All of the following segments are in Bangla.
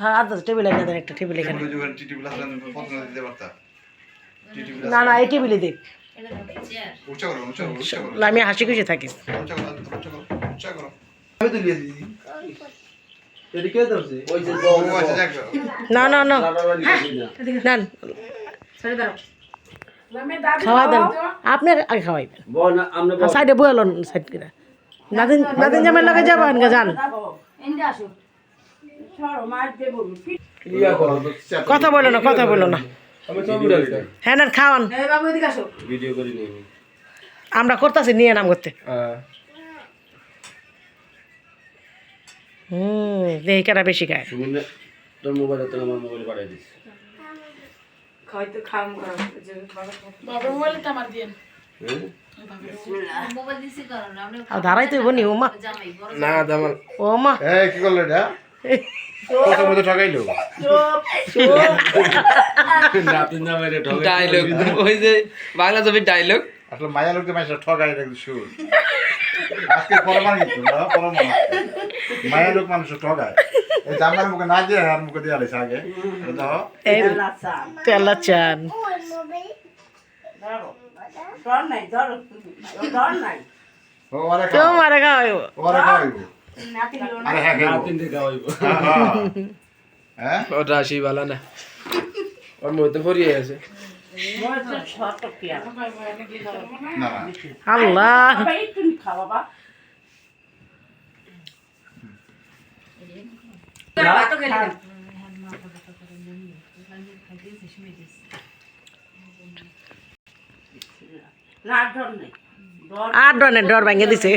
হ্যাঁ টেবিল এনে দেন একটা টেবিল এখানে। না না এই টেবিলে দেখ। আমি হাসি খুশি থাকিস। উচ্চা করো উচ্চা করো উচ্চা করো। আমি তো লিয়ে দিই এটা কে ধরছে? ওই যে ও দেখো না না না। নেন। খাওয়া দেন। আপনি আগে খাওয়াইবেন। বল না আমরা সাইডে বয়ালন সাইড করে। নাদিন নাদিন জামাই লগে যাবেন গে যান। কথা বলো না কথা বলো না। হ্যাঁ নেন খাওয়ান। ভিডিও করি নি। আমরা করতেছি নিয়ে নাম করতে। হ্যাঁ। হুম বেশি খায়? সুমনে তোর মোবাইলে তো আমার মোবাইলে পাঠিয়ে দিস আর ধারাই তো বনি ওমা না দামাল ওমা এই কি করল এটা? প্রথম মধ্যে ঠকাইলো। ডায়লগ ওই যে বাংলা ছবির ডায়লগ আসলে মায়া লোককে মাইসা ঠকাই দেখো শুন আজকে পরমান কিন্তু না পরমান মায়া লোক মানুষ ঠকায়। এই জামার মুখে না দিয়ে আর মুখে দিয়ে আলিস আগে। তেলা চান কেউ খাওয়াইব ও আরে খাওয়াইবো। হ্যাঁ হইব হ্যাঁ ও রাশি বালা না। ওর মধ্যে ভরিয়ে আছে না না। আল্লাহ। আর ডর নেই ডর ভাঙে দিছে।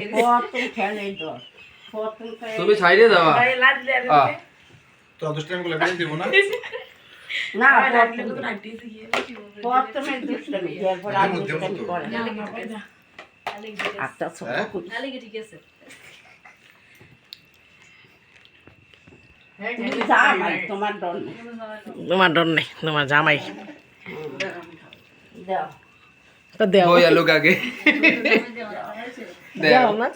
তুমি সাইডে যাওয়া আহ, তো দুষ্টামি গুলো দিব না? হ্যাঁ? তোমার ডর নেই। তোমার জামাই। তো দেও ওই আগে। দেখ দেও না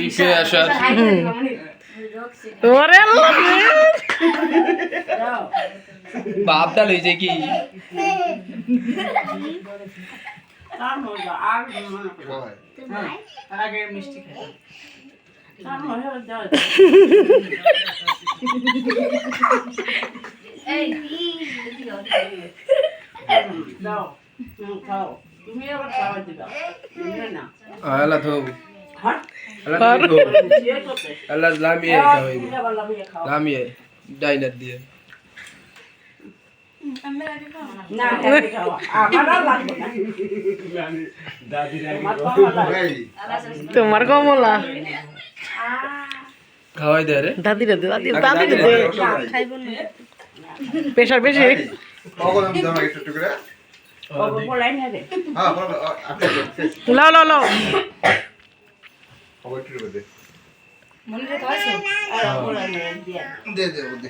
ইসে আসার ওরে আল্লাহ রে। বাপটা আলা লামিয়ে লামিয়ে ডাইনার দিয়ে। তোমার কমলা। খাওয়াই দে রে। দাদি রে দে, দাদি দাদি রে দে। প্রেশার বেশি লাও লাও লাও। খবর একটু করে দে। দে দে ও দে।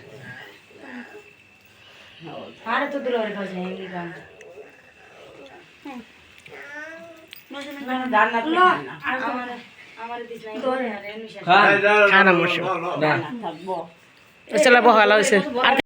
খা খানা মশো চলা বহালা হয়েছে। আর